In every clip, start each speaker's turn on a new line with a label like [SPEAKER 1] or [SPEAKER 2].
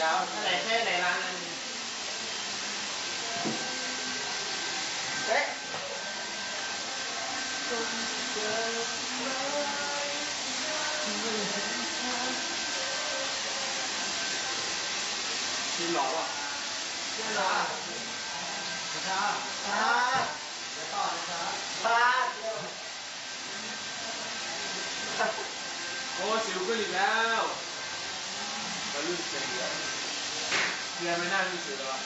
[SPEAKER 1] ยาว
[SPEAKER 2] อะไรแค่ไหนร้านนั้น
[SPEAKER 1] เอ๊ะมีหล
[SPEAKER 2] เรี
[SPEAKER 1] ย
[SPEAKER 3] นไม่น่ามีสิวหรอก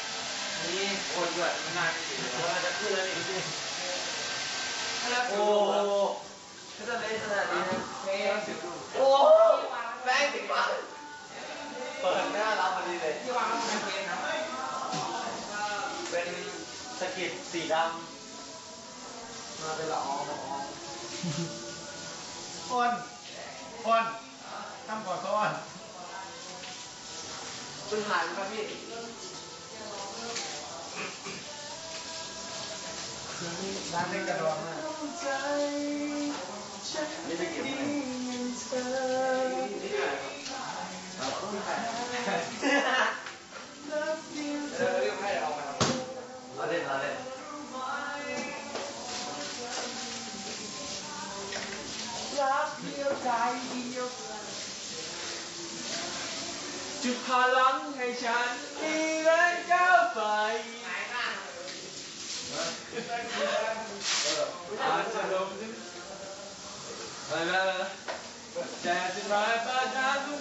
[SPEAKER 2] นี่
[SPEAKER 3] คนด้วยไม่น่ามีสิวหร
[SPEAKER 2] ตัว
[SPEAKER 3] อ
[SPEAKER 2] จะขึ้นแล้วนี่
[SPEAKER 1] โอ้ก็จะเล่นขนาดนี้นะ
[SPEAKER 2] เฮ้ย
[SPEAKER 1] โอ้แม่งสิบบาทเปิดหน้ารับพอดีเลย
[SPEAKER 2] ที่วางเป็นเกมนะ
[SPEAKER 1] เป็นสกิดสีดำมาเป็นละอองละออง
[SPEAKER 3] คนคนทำขอโทษ
[SPEAKER 1] คุณหายไหมครับพี่
[SPEAKER 3] ร้านเล่นกระดองมาก
[SPEAKER 1] นี่ไปเก็บไว้
[SPEAKER 2] นี่อะไรครับ
[SPEAKER 1] เออเรียกให้เอามาเราเล่นเราเล่น
[SPEAKER 2] รักเดียวใจเดียว
[SPEAKER 3] จุดพลังให้ฉันมีแรงก้าวไปอาจจะลมถึงอะไรนะแต่จะร้ายปานทางทุก